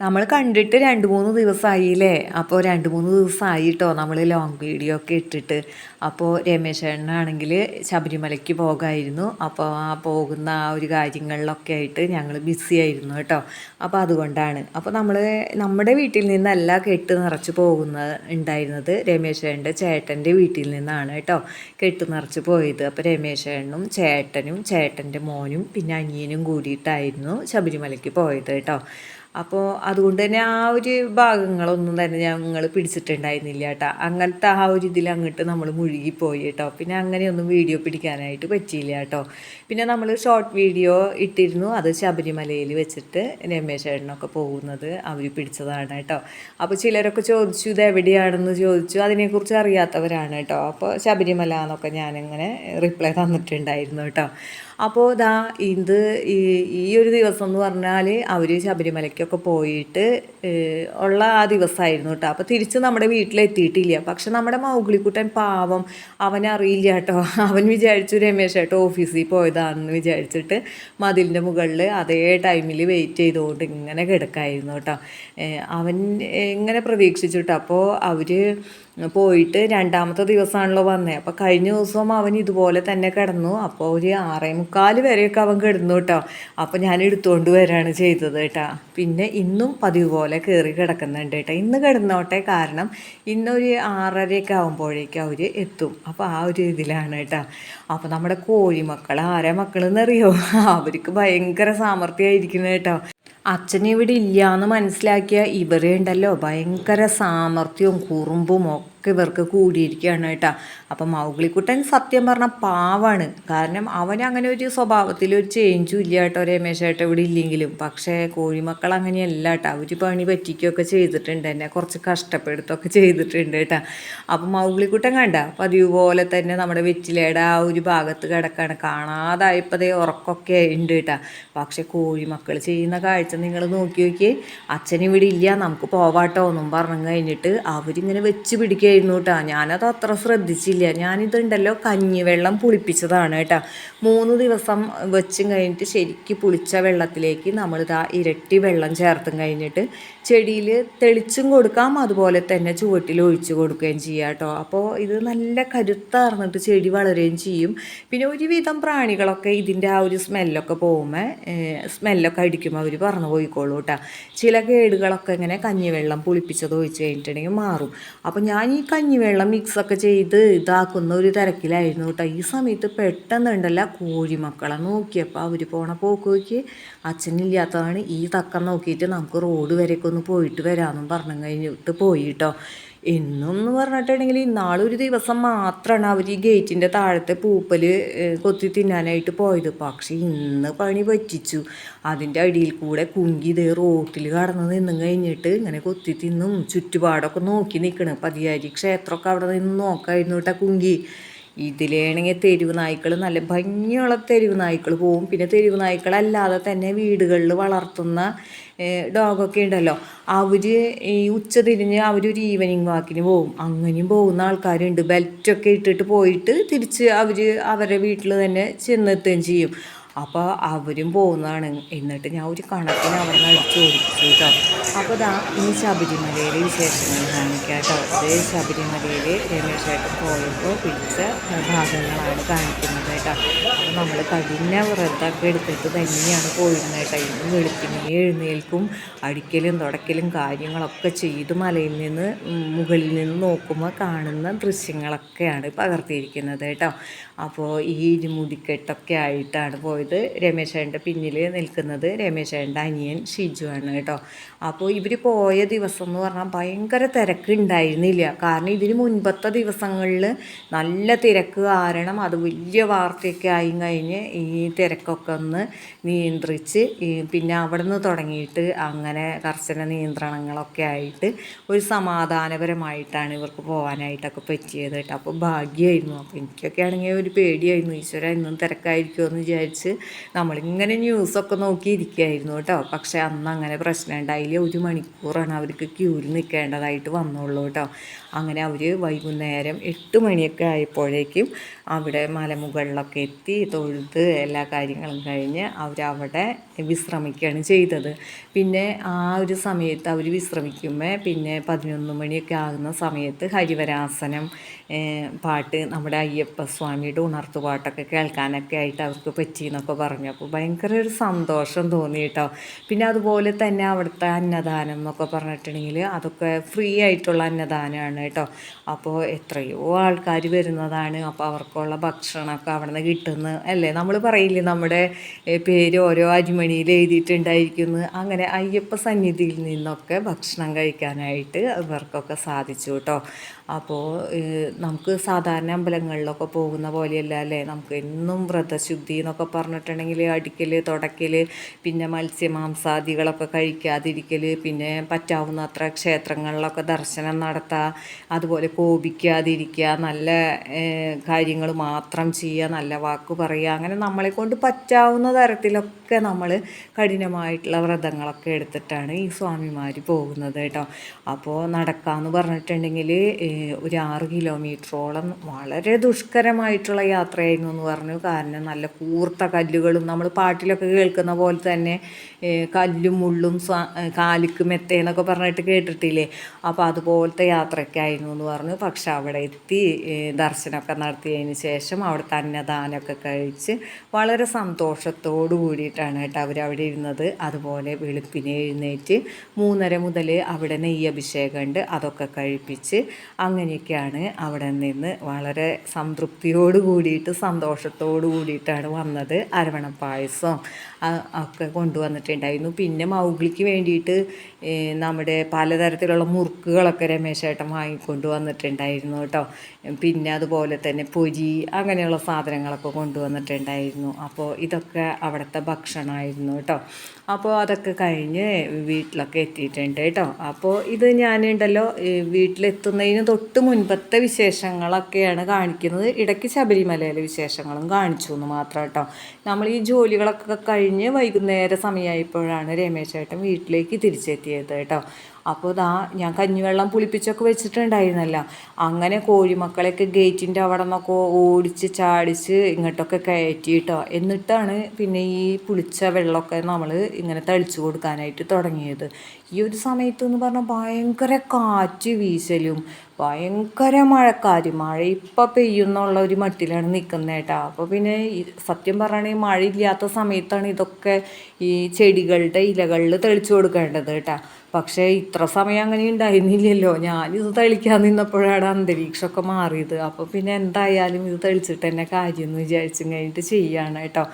നമ്മൾ കണ്ടിട്ട് രണ്ട് മൂന്ന് ദിവസമായില്ലേ അപ്പോൾ രണ്ട് മൂന്ന് ദിവസമായി കേട്ടോ നമ്മൾ ലോങ് വീഡിയോ ഒക്കെ ഇട്ടിട്ട്. അപ്പോൾ രമേശ് ചേട്ടനാണെങ്കിൽ ശബരിമലയ്ക്ക് പോകായിരുന്നു. അപ്പോൾ ആ പോകുന്ന ആ ഒരു കാര്യങ്ങളിലൊക്കെ ആയിട്ട് ഞങ്ങൾ ബിസി ആയിരുന്നു കേട്ടോ. അപ്പോൾ അതുകൊണ്ടാണ്. അപ്പോൾ നമ്മൾ നമ്മുടെ വീട്ടിൽ നിന്നല്ല കെട്ട് നിറച്ച് പോകുന്നത് ഉണ്ടായിരുന്നത് രമേശ് ചേട്ടന്റെ വീട്ടിൽ നിന്നാണ് കേട്ടോ കെട്ട് നിറച്ച് പോയത്. അപ്പോൾ രമേശ് ചേട്ടനും ചേട്ടനും ചേട്ടന്റെ മോനും പിന്നെ അനിയനും കൂടിയിട്ടായിരുന്നു ശബരിമലയ്ക്ക് പോയത് കേട്ടോ. അപ്പോൾ അതുകൊണ്ട് തന്നെ ആ ഒരു ഭാഗങ്ങളൊന്നും തന്നെ ഞങ്ങൾ പിടിച്ചിട്ടുണ്ടായിരുന്നില്ല കേട്ടോ. അങ്ങനത്തെ ആ ഒരു ഇതിൽ അങ്ങോട്ട് നമ്മൾ മുഴുകിപ്പോയി കേട്ടോ. പിന്നെ അങ്ങനെയൊന്നും വീഡിയോ പിടിക്കാനായിട്ട് പറ്റിയില്ല കേട്ടോ. പിന്നെ നമ്മൾ ഷോർട്ട് വീഡിയോ ഇട്ടിരുന്നു. അത് ശബരിമലയിൽ വെച്ചിട്ട് രമേശ് ചേട്ടനൊക്കെ പോകുന്നത് അവർ പിടിച്ചതാണ് കേട്ടോ. അപ്പോൾ ചിലരൊക്കെ ചോദിച്ചു ഇത് എവിടെയാണെന്ന് ചോദിച്ചു. അതിനെക്കുറിച്ച് അറിയാത്തവരാണ് കേട്ടോ. അപ്പോൾ ശബരിമല എന്നൊക്കെ ഞാനിങ്ങനെ റിപ്ലൈ തന്നിട്ടുണ്ടായിരുന്നു കേട്ടോ. അപ്പോൾ ഇതാ ഇത് ഈ ഒരു ദിവസം എന്ന് പറഞ്ഞാൽ അവർ ശബരിമലയ്ക്കൊക്കെ പോയിട്ട് ഉള്ള ആ ദിവസമായിരുന്നു കേട്ടോ അപ്പോൾ തിരിച്ച് നമ്മുടെ വീട്ടിലെത്തിയിട്ടില്ല. പക്ഷെ നമ്മുടെ മൗഗ്ലിക്കുട്ടൻ പാവം അവനറിയില്ല കേട്ടോ അവൻ വിചാരിച്ചു രമേശ് ഏട്ടോ ഓഫീസിൽ പോയതാണെന്ന് വിചാരിച്ചിട്ട് മതിലിന്റെ മുകളിൽ അതേ ടൈമിൽ വെയിറ്റ് ചെയ്തുകൊണ്ട് ഇങ്ങനെ കിടക്കായിരുന്നു കേട്ടോ അവൻ ഇങ്ങനെ പ്രതീക്ഷിച്ചിട്ട് അപ്പോൾ അവർ പോയിട്ട് രണ്ടാമത്തെ ദിവസമാണല്ലോ വന്നത് അപ്പോൾ കഴിഞ്ഞ ദിവസം അവൻ ഇതുപോലെ തന്നെ കിടന്നു. അപ്പോൾ ഒരു ആറേ മുക്കാൽ വരെയൊക്കെ അവൻ കിടന്നു കേട്ടോ. അപ്പോൾ ഞാൻ എടുത്തുകൊണ്ട് വരികയാണ് ചെയ്തത് കേട്ടോ. പിന്നെ ഇന്നും പതിവ് പോലെ കയറി കിടക്കുന്നുണ്ട് കേട്ടോ. ഇന്ന് കിടന്നോട്ടെ കാരണം ഇന്നൊരു ആറരയൊക്കെ ആകുമ്പോഴേക്കും അവർ എത്തും. അപ്പോൾ ആ ഒരു ഇതിലാണ് കേട്ടോ. അപ്പോൾ നമ്മുടെ കോഴിമക്കൾ ആരെ മക്കളെന്നറിയോ? അവർക്ക് ഭയങ്കര സാമർഥ്യമായിരിക്കുന്നത് കേട്ടോ. അച്ഛൻ ഇവിടെ ഇല്ല എന്ന് മനസ്സിലാക്കിയ ഇവരെ ഉണ്ടല്ലോ. ഭയങ്കര സാമർഥ്യവും കുറുമ്പും ഒക്കെ ഇവർക്ക് കൂടിയിരിക്കുകയാണ് കേട്ടോ. അപ്പം മൗഗ്ലിക്കുട്ടൻ സത്യം പറഞ്ഞ പാവാണ്. കാരണം അവൻ അങ്ങനെ ഒരു സ്വഭാവത്തിൽ ഒരു ചേഞ്ചും ഇല്ല കേട്ടോ രമേശ് ഏട്ട ഇവിടെ ഇല്ലെങ്കിലും. പക്ഷേ കോഴിമക്കൾ അങ്ങനെയല്ല കേട്ടോ. അവർ പണി പറ്റിക്കുകയൊക്കെ ചെയ്തിട്ടുണ്ട്. എന്നെ കുറച്ച് കഷ്ടപ്പെടുത്തൊക്കെ ചെയ്തിട്ടുണ്ട് കേട്ടോ. അപ്പം മൗഗ്ലിക്കുട്ടൻ കണ്ട പതിവ് തന്നെ നമ്മുടെ വെറ്റിലയുടെ ആ ഒരു ഭാഗത്ത് കിടക്കാണ്. കാണാതായപ്പോഴേ ഉറക്കമൊക്കെ ഉണ്ട് കേട്ടോ. പക്ഷെ കോഴിമക്കൾ ചെയ്യുന്ന കാഴ്ച നിങ്ങൾ നോക്കി നോക്കി അച്ഛൻ ഇവിടെ ഇല്ല നമുക്ക് പോവാട്ടോ എന്നും പറഞ്ഞു കഴിഞ്ഞിട്ട് അവരിങ്ങനെ വെച്ച് പിടിക്കുകയായിരുന്നു കേട്ടോ. ഞാനത് അത്ര ശ്രദ്ധിച്ചില്ല. ഞാനിതുണ്ടല്ലോ കഞ്ഞിവെള്ളം പുളിപ്പിച്ചതാണ് കേട്ടോ. മൂന്ന് ദിവസം വെച്ചും കഴിഞ്ഞിട്ട് ശരിക്ക് പുളിച്ച വെള്ളത്തിലേക്ക് നമ്മളിതാ ഇരട്ടി വെള്ളം ചേർത്തും കഴിഞ്ഞിട്ട് ചെടിയിൽ തെളിച്ചും കൊടുക്കാം അതുപോലെ തന്നെ ചുവട്ടിൽ ഒഴിച്ചു കൊടുക്കുകയും ചെയ്യാം കേട്ടോ. അപ്പോൾ ഇത് നല്ല കരുത്താർന്നിട്ട് ചെടി വളരുകയും ചെയ്യും. പിന്നെ ഒരുവിധം പ്രാണികളൊക്കെ ഇതിന്റെ ആ ഒരു സ്മെല്ലൊക്കെ പോകുമ്പോൾ സ്മെല്ലൊക്കെ അടിക്കുമ്പോൾ അവർ പറഞ്ഞു പോയിക്കോളൂ കേട്ടോ. ചില കേടുകളൊക്കെ ഇങ്ങനെ കഞ്ഞിവെള്ളം പുളിപ്പിച്ചത് ഒഴിച്ച് കഴിഞ്ഞിട്ടുണ്ടെങ്കിൽ മാറും. അപ്പോൾ ഞാൻ ഈ കഞ്ഞിവെള്ളം മിക്സൊക്കെ ചെയ്ത് ഇതാക്കുന്ന ഒരു തിരക്കിലായിരുന്നു കേട്ടോ. ഈ സമയത്ത് പെട്ടെന്നുണ്ടല്ല കോഴിമക്കളെ നോക്കിയപ്പോൾ അവർ പോണ പോക്ക് നോക്കി അച്ഛനില്ലാത്തതാണ് ഈ തക്കം നോക്കിയിട്ട് നമുക്ക് റോഡ് വരെയൊക്കെ ഒന്ന് പോയിട്ട് വരാമെന്നും പറഞ്ഞു കഴിഞ്ഞിട്ട് പോയി കേട്ടോ. എന്നെന്ന് പറഞ്ഞിട്ടുണ്ടെങ്കിൽ ഇന്നാളൊരു ദിവസം മാത്രമാണ് അവർ ഈ ഗേറ്റിന്റെ താഴത്തെ പൂപ്പൽ കൊത്തി തിന്നാനായിട്ട് പോയത്. പക്ഷേ ഇന്ന് പണി പറ്റിച്ചു. അതിന്റെ അടിയിൽ കൂടെ കുങ്കി ഇതേ റോട്ടിൽ കടന്ന് നിന്നും കഴിഞ്ഞിട്ട് ഇങ്ങനെ കൊത്തി തിന്നും ചുറ്റുപാടൊക്കെ നോക്കി നിൽക്കണം പതിയാരി ക്ഷേത്രമൊക്കെ അവിടെ നിന്ന് നോക്കായിരുന്നു കേട്ടോ കുങ്കി. ഇതിലാണെങ്കിൽ തെരുവ് നായ്ക്കൾ നല്ല ഭംഗിയുള്ള തെരുവ് നായ്ക്കൾ പോവും. പിന്നെ തെരുവ് നായ്ക്കളല്ലാതെ തന്നെ വീടുകളിൽ വളർത്തുന്ന ഡോഗൊക്കെ ഉണ്ടല്ലോ. അവർ ഈ ഉച്ച തിരിഞ്ഞ് അവരൊരു ഈവനിങ് വാക്കിന് പോകും അങ്ങനെയും പോകുന്ന ആൾക്കാരുണ്ട്. ബെൽറ്റൊക്കെ ഇട്ടിട്ട് പോയിട്ട് തിരിച്ച് അവർ അവരുടെ വീട്ടിൽ തന്നെ ചെന്നെത്തുകയും ചെയ്യും. അപ്പോൾ അവരും പോകുന്നതാണ്. എന്നിട്ട് ഞാൻ ഒരു കണക്കിന് അവിടെ നിന്ന് അടിച്ചു ഓടിപ്പിച്ചു കേട്ടോ അപ്പോൾ ഇതാ ഈ ശബരിമലയിലെ വിശേഷങ്ങൾ കാണിക്കാം കേട്ടോ. ഇത് ശബരിമലയിൽ രമേശായിട്ട് പോയപ്പോൾ പിടിച്ച ഭാഗങ്ങളാണ് കാണിക്കുന്നത് കേട്ടോ. അപ്പോൾ നമ്മൾ കഠിന വ്രതമൊക്കെ എടുത്തിട്ട് തന്നെയാണ് പോയിരുന്നത് കേട്ടോ. ഇന്ന് വെളുപ്പിനെ എഴുന്നേൽക്കും അടിക്കലും തുടക്കലും കാര്യങ്ങളൊക്കെ ചെയ്ത് മലയിൽ നിന്ന് മുകളിൽ നിന്ന് നോക്കുമ്പോൾ കാണുന്ന ദൃശ്യങ്ങളൊക്കെയാണ് പകർത്തിയിരിക്കുന്നത് കേട്ടോ. അപ്പോൾ ഈ ഇരുമുടിക്കെട്ടൊക്കെ ആയിട്ടാണ് പോയത്. പോയത് രമേശേന്റെ പിന്നിൽ നിൽക്കുന്നത് രമേശേന്റെ അനിയൻ ഷിജു ആണ് കേട്ടോ. അപ്പോൾ ഇവർ പോയ ദിവസം എന്ന് പറഞ്ഞാൽ ഭയങ്കര തിരക്കുണ്ടായിരുന്നില്ല കാരണം ഇതിന് മുൻപത്തെ ദിവസങ്ങളിൽ നല്ല തിരക്ക് കാരണം അത് വലിയ വാർത്തയൊക്കെ ആയി കഴിഞ്ഞ് ഈ തിരക്കൊക്കെ ഒന്ന് നിയന്ത്രിച്ച് പിന്നെ അവിടെ നിന്ന് തുടങ്ങിയിട്ട് അങ്ങനെ കർശന നിയന്ത്രണങ്ങളൊക്കെ ആയിട്ട് ഒരു സമാധാനപരമായിട്ടാണ് ഇവർക്ക് പോകാനായിട്ടൊക്കെ പറ്റിയത് കേട്ടോ. അപ്പോൾ ഭാഗ്യമായിരുന്നു അപ്പോൾ എനിക്കൊക്കെ ആണെങ്കിൽ ഒരു പേടിയായിരുന്നു. ഈശ്വര ഇന്നും തിരക്കായിരിക്കുമോ എന്ന് വിചാരിച്ച് നമ്മളിങ്ങനെ ന്യൂസൊക്കെ നോക്കിയിരിക്കുകയായിരുന്നു കേട്ടോ. പക്ഷേ അന്ന് അങ്ങനെ പ്രശ്നം ഉണ്ടായില്ല ഒരു മണിക്കൂറാണ് അവർക്ക് ക്യൂവിൽ നിൽക്കേണ്ടതായിട്ട് വന്നുള്ളൂ കേട്ടോ. അങ്ങനെ അവർ വൈകുന്നേരം എട്ട് മണിയൊക്കെ ആയപ്പോഴേക്കും അവിടെ മലമുകളിലൊക്കെ എത്തി തൊഴുത് എല്ലാ കാര്യങ്ങളും കഴിഞ്ഞ് അവരവിടെ വിശ്രമിക്കുകയാണ് ചെയ്തത്. പിന്നെ ആ ഒരു സമയത്ത് അവർ വിശ്രമിക്കുമ്പോൾ പിന്നെ പതിനൊന്ന് മണിയൊക്കെ ആകുന്ന സമയത്ത് ഹരിവരാസനം പാട്ട് നമ്മുടെ അയ്യപ്പ സ്വാമിയുടെ ഉണർത്തുപാട്ടൊക്കെ കേൾക്കാനൊക്കെ ആയിട്ട് അവർക്ക് പറ്റി എന്നൊക്കെ പറഞ്ഞു. അപ്പോൾ ഭയങ്കര ഒരു സന്തോഷം തോന്നി കേട്ടോ പിന്നെ അതുപോലെ തന്നെ അവിടുത്തെ അന്നദാനം എന്നൊക്കെ പറഞ്ഞിട്ടുണ്ടെങ്കിൽ അതൊക്കെ ഫ്രീ ആയിട്ടുള്ള അന്നദാനമാണ് കേട്ടോ. അപ്പോൾ എത്രയോ ആൾക്കാർ വരുന്നതാണ്. അപ്പോൾ അവർക്കുള്ള ഭക്ഷണമൊക്കെ അവിടെ നിന്ന് കിട്ടുന്നു അല്ലേ? നമ്മൾ പറയില്ലേ നമ്മുടെ പേര് ഓരോ അരിമണിയിൽ എഴുതിയിട്ടുണ്ടായിരിക്കുന്നു. അങ്ങനെ അയ്യപ്പ സന്നിധിയിൽ നിന്നൊക്കെ ഭക്ഷണം കഴിക്കാനായിട്ട് ഇവർക്കൊക്കെ സാധിച്ചു കേട്ടോ. അപ്പോൾ നമുക്ക് സാധാരണ അമ്പലങ്ങളിലൊക്കെ പോകുന്ന പോലെയല്ല അല്ലേ? നമുക്ക് എന്നും വ്രതശുദ്ധി എന്നൊക്കെ പറഞ്ഞിട്ടുണ്ടെങ്കിൽ അടിക്കൽ തുടക്കൽ പിന്നെ മത്സ്യമാംസാദികളൊക്കെ കഴിക്കാതിരിക്കൽ പിന്നെ പറ്റാവുന്ന പറ്റാവുന്നത്ര ക്ഷേത്രങ്ങളിലൊക്കെ ദർശനം നടത്തുക അതുപോലെ കോപിക്കാതിരിക്കുക നല്ല കാര്യങ്ങൾ മാത്രം ചെയ്യുക നല്ല വാക്ക് പറയുക അങ്ങനെ നമ്മളെ കൊണ്ട് പറ്റാവുന്ന തരത്തിലൊക്കെ നമ്മൾ കഠിനമായിട്ടുള്ള വ്രതങ്ങളൊക്കെ എടുത്തിട്ടാണ് ഈ സ്വാമിമാർ പോകുന്നത് കേട്ടോ. അപ്പോൾ നടക്കാമെന്ന് പറഞ്ഞിട്ടുണ്ടെങ്കിൽ ഒരു ആറ് കിലോമീറ്ററോളം വളരെ ദുഷ്കരമായിട്ടുള്ള യാത്രയായിരുന്നു എന്ന് പറഞ്ഞു. കാരണം നല്ല കൂർത്ത കല്ലുകളും നമ്മൾ പാട്ടിലൊക്കെ കേൾക്കുന്ന പോലെ തന്നെ കല്ലും മുള്ളും കാലിക്ക് മെത്തേന്നൊക്കെ പറഞ്ഞിട്ട് കേട്ടിട്ടില്ലേ? അപ്പോൾ അതുപോലത്തെ യാത്രയ്ക്കായിരുന്നു എന്ന് പറഞ്ഞു. പക്ഷെ അവിടെ എത്തി ദർശനമൊക്കെ നടത്തിയതിന് ശേഷം അവിടുത്തെ അന്നദാനമൊക്കെ കഴിച്ച് വളരെ സന്തോഷത്തോടു കൂടിയിട്ടാണ് കേട്ടോ അവരവിടെ ഇരുന്നത്. അതുപോലെ വെളുപ്പിനെ എഴുന്നേറ്റ് മൂന്നര മുതൽ അവിടെ നെയ്യഭിഷേകം ഉണ്ട്. അതൊക്കെ കഴിപ്പിച്ച് അങ്ങനെയൊക്കെയാണ് അവിടെ നിന്ന് വളരെ സംതൃപ്തിയോട് കൂടിയിട്ട് സന്തോഷത്തോട് കൂടിയിട്ടാണ് വന്നത്. അരവണ പായസം ഒക്കെ കൊണ്ടുവന്നിട്ടുണ്ടായിരുന്നു. പിന്നെ മൗഗ്ലിക്ക് വേണ്ടിയിട്ട് നമ്മുടെ പലതരത്തിലുള്ള മുറുക്കുകളൊക്കെ രമേശേട്ടൻ വാങ്ങിക്കൊണ്ട് വന്നിട്ടുണ്ടായിരുന്നു കേട്ടോ. പിന്നെ അതുപോലെ തന്നെ പൊരി അങ്ങനെയുള്ള സാധനങ്ങളൊക്കെ കൊണ്ടുവന്നിട്ടുണ്ടായിരുന്നു. അപ്പോൾ ഇതൊക്കെ അവിടുത്തെ ഭക്ഷണമായിരുന്നു കേട്ടോ. അപ്പോൾ അതൊക്കെ കഴിഞ്ഞ് വീട്ടിലൊക്കെ എത്തിയിട്ടുണ്ട് കേട്ടോ. അപ്പോൾ ഇത് ഞാനുണ്ടല്ലോ വീട്ടിലെത്തുന്നതിന് തൊട്ട് മുൻപത്തെ വിശേഷങ്ങളൊക്കെയാണ് കാണിക്കുന്നത്. ഇടയ്ക്ക് ശബരിമലയിലെ വിശേഷങ്ങളും കാണിച്ചു എന്ന് മാത്രം കേട്ടോ നമ്മൾ ഈ ജോലികളൊക്കെ കഴിഞ്ഞ് വൈകുന്നേര സമയമായപ്പോഴാണ് രമേശ് ചേട്ടൻ വീട്ടിലേക്ക് തിരിച്ചെത്തിയത് കേട്ടോ. അപ്പോൾ ഇതാ ഞാൻ കഞ്ഞിവെള്ളം പുളിപ്പിച്ചൊക്കെ വെച്ചിട്ടുണ്ടായിരുന്നല്ലോ. അങ്ങനെ കോഴിമക്കളെയൊക്കെ ഗേറ്റിന്റെ അവിടെ നിന്നൊക്കെ ഓടിച്ച് ചാടിച്ച് ഇങ്ങോട്ടൊക്കെ കയറ്റിയിട്ടോ. എന്നിട്ടാണ് പിന്നെ ഈ പുളിച്ച വെള്ളമൊക്കെ നമ്മൾ ഇങ്ങനെ തളിച്ചു കൊടുക്കാനായിട്ട് തുടങ്ങിയത്. ഈ ഒരു സമയത്ത് എന്ന് പറഞ്ഞാൽ ഭയങ്കര കാറ്റ് വീശലും ഭയങ്കര മഴക്കാരി മഴ ഇപ്പം പെയ്യുന്നുള്ള ഒരു മട്ടിലാണ് നിൽക്കുന്നത് കേട്ടോ. അപ്പോൾ പിന്നെ സത്യം പറയുകയാണെങ്കിൽ മഴയില്ലാത്ത സമയത്താണ് ഇതൊക്കെ ഈ ചെടികളുടെ ഇലകളിൽ തെളിച്ചു കൊടുക്കേണ്ടത് കേട്ടോ. പക്ഷേ ഇത്ര സമയം അങ്ങനെ ഉണ്ടായിരുന്നില്ലല്ലോ. ഞാനിത് തളിക്കാൻ നിന്നപ്പോഴാണ് അന്തരീക്ഷമൊക്കെ മാറിയത്. അപ്പോൾ പിന്നെ എന്തായാലും ഇത് തളിച്ചിട്ട് തന്നെ കാര്യം എന്ന് വിചാരിച്ചും കഴിഞ്ഞിട്ട് ചെയ്യാണ് കേട്ടോ.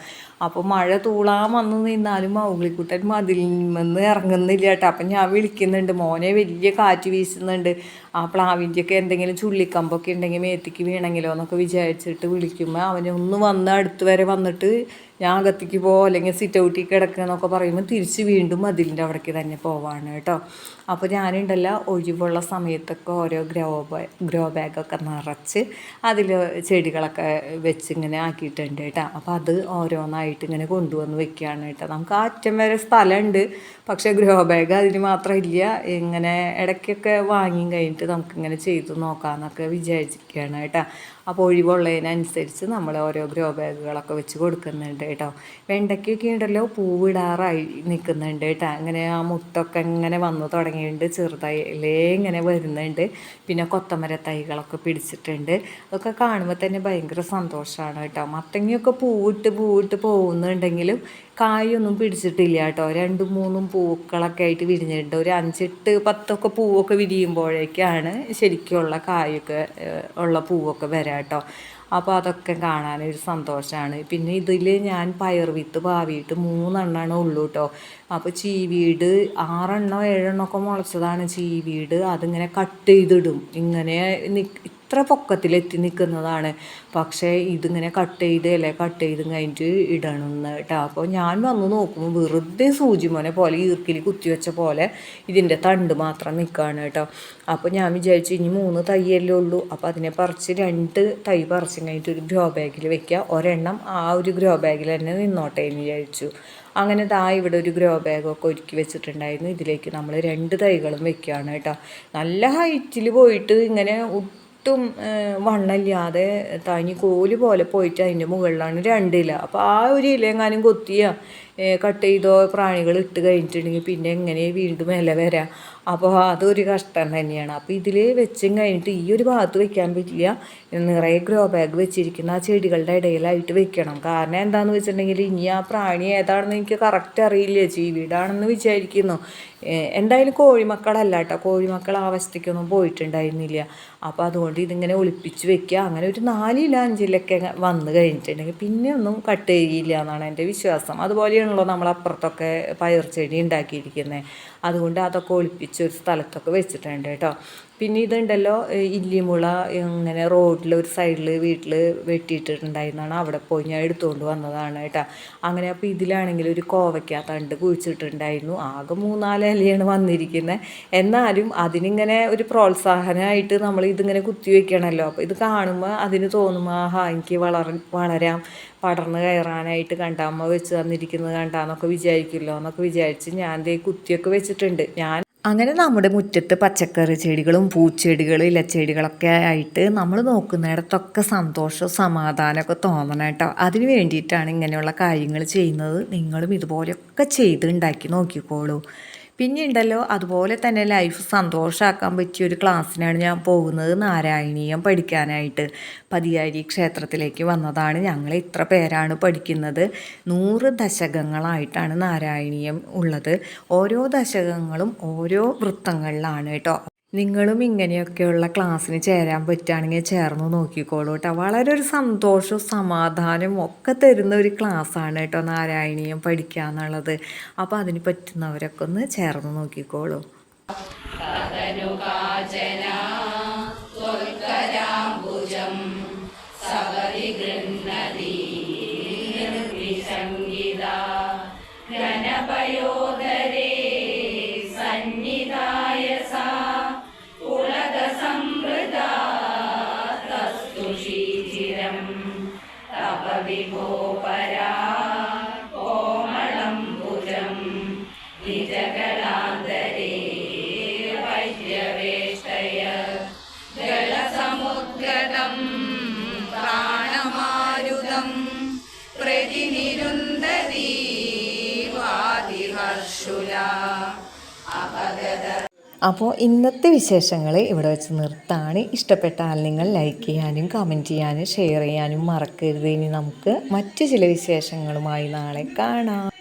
അപ്പോൾ മഴ തൂളാൻ വന്ന് നിന്നാലും മൗഗ്ലിക്കുട്ടൻ മതിൽ നിന്ന് ഇറങ്ങുന്നില്ല കേട്ടോ. അപ്പം ഞാൻ വിളിക്കുന്നുണ്ട്. മോനെ വലിയ കാറ്റ് വീശുന്നുണ്ട്. ആ പ്ലാവിന്റെയൊക്കെ എന്തെങ്കിലും ചുള്ളിക്കമ്പൊക്കെ ഉണ്ടെങ്കിൽ മേത്തിക്ക് വീണെങ്കിലോ എന്നൊക്കെ വിചാരിച്ചിട്ട് വിളിക്കുമ്പോൾ അവനൊന്ന് വന്ന് അടുത്ത് വരെ വന്നിട്ട് ഞാൻ അകത്തേക്ക് പോ അല്ലെങ്കിൽ സിറ്റ് ഔട്ടിൽ കിടക്കുക എന്നൊക്കെ പറയുമ്പോൾ തിരിച്ച് വീണ്ടും മതിലിന്റെ അവിടേക്ക് തന്നെ പോവാണ് കേട്ടോ. അപ്പോൾ ഞാനുണ്ടല്ലോ ഒഴിവുള്ള സമയത്തൊക്കെ ഓരോ ഗ്രോ ബാഗ് ഗ്രോ ബാഗൊക്കെ നിറച്ച് അതിൽ ചെടികളൊക്കെ വെച്ച് ഇങ്ങനെ ആക്കിയിട്ടുണ്ട് കേട്ടോ. അപ്പോൾ അത് ഓരോന്നായിട്ട് ഇങ്ങനെ കൊണ്ടുവന്ന് വെക്കുകയാണ് കേട്ടോ. നമുക്ക് ആറ്റം വരെ സ്ഥലമുണ്ട് പക്ഷേ ഗ്രോ ബാഗ് അതിന് മാത്രമില്ല ഇങ്ങനെ ഇടയ്ക്കൊക്കെ വാങ്ങി കഴിഞ്ഞിട്ട് നമുക്കിങ്ങനെ ചെയ്ത് നോക്കാമെന്നൊക്കെ വിചാരിച്ചിരിക്കുകയാണ് കേട്ടോ. അപ്പോൾ ഒഴിവുള്ളതിനനുസരിച്ച് നമ്മൾ ഓരോ ഗ്രോ ബാഗുകളൊക്കെ വെച്ച് കൊടുക്കുന്നുണ്ട് കേട്ടോ. വെണ്ടയ്ക്കൊക്കെ ഉണ്ടല്ലോ പൂവിടാറായി നിൽക്കുന്നുണ്ട് കേട്ടോ. അങ്ങനെ ആ മുത്തൊക്കെ ഇങ്ങനെ വന്നു തുടങ്ങിയിട്ടുണ്ട്. ചെറുതായിലേ ഇങ്ങനെ വരുന്നുണ്ട്. പിന്നെ കൊത്തമര തൈകളൊക്കെ പിടിച്ചിട്ടുണ്ട്. അതൊക്കെ കാണുമ്പോൾ തന്നെ ഭയങ്കര സന്തോഷമാണ് കേട്ടോ. മത്തങ്ങയൊക്കെ പൂവിട്ട് പൂവിട്ട് പോകുന്നുണ്ടെങ്കിലും കായൊന്നും പിടിച്ചിട്ടില്ല കേട്ടോ. രണ്ടും മൂന്നും പൂക്കളൊക്കെ ആയിട്ട് വിരിഞ്ഞിട്ടുണ്ട്. ഒരു അഞ്ചെട്ട് പത്തൊക്കെ പൂവൊക്കെ വിരിയുമ്പോഴേക്കാണ് ശരിക്കുള്ള കായൊക്കെ ഉള്ള പൂവൊക്കെ വരാം കേട്ടോ അപ്പോൾ അതൊക്കെ കാണാനൊരു സന്തോഷമാണ് പിന്നെ ഇതിൽ ഞാൻ പയർ വിത്ത് പാവിയിട്ട് മൂന്നെണ്ണമാണ് ഉള്ളൂ കേട്ടോ അപ്പോൾ ചീവീട് ആറെണ്ണോ ഏഴെണ്ണോ ഒക്കെ മുളച്ചതാണ് ചീവീട്. അതിങ്ങനെ കട്ട് ചെയ്തിടും. ഇങ്ങനെ ഇത്ര പൊക്കത്തിലെത്തി നിൽക്കുന്നതാണ്. പക്ഷേ ഇതിങ്ങനെ കട്ട് ചെയ്ത് അല്ലേ കട്ട് ചെയ്ത് കഴിഞ്ഞിട്ട് ഇടണമെന്ന് കേട്ടോ അപ്പോൾ ഞാൻ വന്ന് നോക്കുമ്പോൾ വെറുതെ സൂചി മോനെ പോലെ ഈർക്കിൽ കുത്തിവെച്ച പോലെ ഇതിന്റെ തണ്ട് മാത്രം നിൽക്കുകയാണ് കേട്ടോ അപ്പോൾ ഞാൻ വിചാരിച്ചു ഇനി മൂന്ന് തൈയല്ലേ ഉള്ളൂ. അപ്പോൾ അതിനെ പറിച്ച് രണ്ട് തൈ പറിച്ച് കഴിഞ്ഞിട്ട് ഒരു ഗ്രോ ബാഗിൽ വെക്കുക ഒരെണ്ണം ആ ഒരു ഗ്രോ ബാഗിൽ തന്നെ നിന്നോട്ടെ എന്ന് വിചാരിച്ചു. അങ്ങനെ ദാ ഇവിടെ ഒരു ഗ്രോ ബാഗൊക്കെ ഒരുക്കി വെച്ചിട്ടുണ്ടായിരുന്നു. ഇതിലേക്ക് നമ്മൾ രണ്ട് തൈകളും വെക്കുകയാണ് കേട്ടോ നല്ല ഹൈറ്റിൽ പോയിട്ട് ഇങ്ങനെ ഒട്ടും വണ്ണമില്ലാതെ തനി കോൽ പോലെ പോയിട്ട് അതിന്റെ മുകളിലാണ് ഇല അപ്പോൾ ആ ഒരു ഇല എങ്ങാനും കൊത്തിയ കട്ട് ചെയ്തോ പ്രാണികൾ ഇട്ട് കഴിഞ്ഞിട്ടുണ്ടെങ്കിൽ പിന്നെ എങ്ങനെ വീണ്ടും ഇല വരാം? അപ്പോൾ അതൊരു കഷ്ടം തന്നെയാണ്. അപ്പോൾ ഇതിൽ വെച്ചും കഴിഞ്ഞിട്ട് ഈ ഒരു ഭാഗത്ത് വെക്കാൻ പറ്റില്ല. നിറയെ ഗ്രോ ബാഗ് വെച്ചിരിക്കുന്ന ആ ചെടികളുടെ ഇടയിലായിട്ട് വെക്കണം. കാരണം എന്താണെന്ന് വെച്ചിട്ടുണ്ടെങ്കിൽ ഇനി ആ പ്രാണി ഏതാണെന്ന് എനിക്ക് കറക്റ്റ് അറിയില്ല. ജീവിടാണെന്ന് വിചാരിക്കുന്നു. എന്തായാലും കോഴിമക്കളല്ല കേട്ടോ. കോഴിമക്കൾ ആ അവസ്ഥയ്ക്കൊന്നും പോയിട്ടുണ്ടായിരുന്നില്ല. അപ്പോൾ അതുകൊണ്ട് ഇതിങ്ങനെ ഒളിപ്പിച്ച് വെക്കുക. അങ്ങനെ ഒരു നാലില അഞ്ചിലൊക്കെ വന്നു കഴിഞ്ഞിട്ടുണ്ടെങ്കിൽ പിന്നെ ഒന്നും കട്ട് ചെയ്യില്ല എന്നാണ് എന്റെ വിശ്വാസം. അതുപോലെയാണല്ലോ നമ്മൾ അപ്പുറത്തൊക്കെ പയർ ചെടി ഉണ്ടാക്കിയിരിക്കുന്നത് അതുകൊണ്ട് അതൊക്കെ ഒളിപ്പിച്ച് ഒരു സ്ഥലത്തൊക്കെ വെച്ചിട്ടുണ്ട് കേട്ടോ. പിന്നെ ഇതുണ്ടല്ലോ ഇല്ലിമുള ഇങ്ങനെ റോഡിൽ ഒരു സൈഡിൽ വീട്ടിൽ വെട്ടിയിട്ടിട്ടുണ്ടായിരുന്നാണ് അവിടെ പോയി ഞാൻ എടുത്തുകൊണ്ട് വന്നതാണ് കേട്ടോ. അങ്ങനെ അപ്പോൾ ഇതിലാണെങ്കിൽ ഒരു കോവയ്ക്ക തണ്ട് കുഴിച്ചിട്ടുണ്ടായിരുന്നു. ആകെ മൂന്നാൽ ഇലയാണ് വന്നിരിക്കുന്നത് എന്നാലും അതിനിങ്ങനെ ഒരു പ്രോത്സാഹനമായിട്ട് നമ്മൾ ഇതിങ്ങനെ കുത്തി വയ്ക്കണമല്ലോ അപ്പോൾ ഇത് കാണുമ്പോൾ അതിന് തോന്നുമ്പോൾ ആഹാ എനിക്ക് വളർ വളരാം. പടർന്ന് കയറാനായിട്ട് കണ്ടാമ്മ വെച്ച് തന്നിരിക്കുന്നത് കണ്ടാന്നൊക്കെ വിചാരിക്കില്ലോ എന്നൊക്കെ വിചാരിച്ച് ഞാൻ ദേ കുത്തിയൊക്കെ വെച്ചിട്ടുണ്ട്. ഞാൻ അങ്ങനെ നമ്മുടെ മുറ്റത്ത് പച്ചക്കറി ചെടികളും പൂച്ചെടികളും ഇലച്ചെടികളൊക്കെ ആയിട്ട് നമ്മൾ നോക്കുന്നിടത്തൊക്കെ സന്തോഷവും സമാധാനമൊക്കെ തോന്നണം കേട്ടോ. അതിന് വേണ്ടിയിട്ടാണ് ഇങ്ങനെയുള്ള കാര്യങ്ങൾ ചെയ്യുന്നത്. നിങ്ങളും ഇതുപോലെയൊക്കെ ചെയ്ത് ഉണ്ടാക്കി നോക്കിക്കോളൂ. പിന്നെ ഉണ്ടല്ലോ അതുപോലെ തന്നെ ലൈഫ് സന്തോഷമാക്കാൻ പറ്റിയ ഒരു ക്ലാസ്സിനാണ് ഞാൻ പോകുന്നത് നാരായണീയം പഠിക്കാനായിട്ട്. പതിയാരി ക്ഷേത്രത്തിലേക്ക് വന്നതാണ്. ഞങ്ങൾ ഇത്ര പേരാണ് പഠിക്കുന്നത്? നൂറ് ദശകങ്ങളായിട്ടാണ് നാരായണീയം ഉള്ളത്. ഓരോ ദശകങ്ങളും ഓരോ വൃത്തങ്ങളിലാണ് കേട്ടോ. നിങ്ങളും ഇങ്ങനെയൊക്കെയുള്ള ക്ലാസ്സിന് ചേരാൻ പറ്റുകയാണെങ്കിൽ ചേർന്ന് നോക്കിക്കോളൂ കേട്ടോ. വളരെ ഒരു സന്തോഷവും സമാധാനവും ഒക്കെ തരുന്ന ഒരു ക്ലാസ്സാണ് കേട്ടോ നാരായണീയം പഠിക്കുക എന്നുള്ളത്. അപ്പോൾ അതിന് പറ്റുന്നവരൊക്കെ ഒന്ന് ചേർന്ന് നോക്കിക്കോളൂ. പ്രാണമാരുതം അപ്പോൾ ഇന്നത്തെ വിശേഷങ്ങൾ ഇവിടെ വെച്ച് നിർത്താണ്. ഇഷ്ടപ്പെട്ടാൽ നിങ്ങൾ ലൈക്ക് ചെയ്യാനും കമന്റ് ചെയ്യാനും ഷെയർ ചെയ്യാനും മറക്കരുത്. ഇനി നമുക്ക് മറ്റു ചില വിശേഷങ്ങളുമായി നാളെ കാണാം.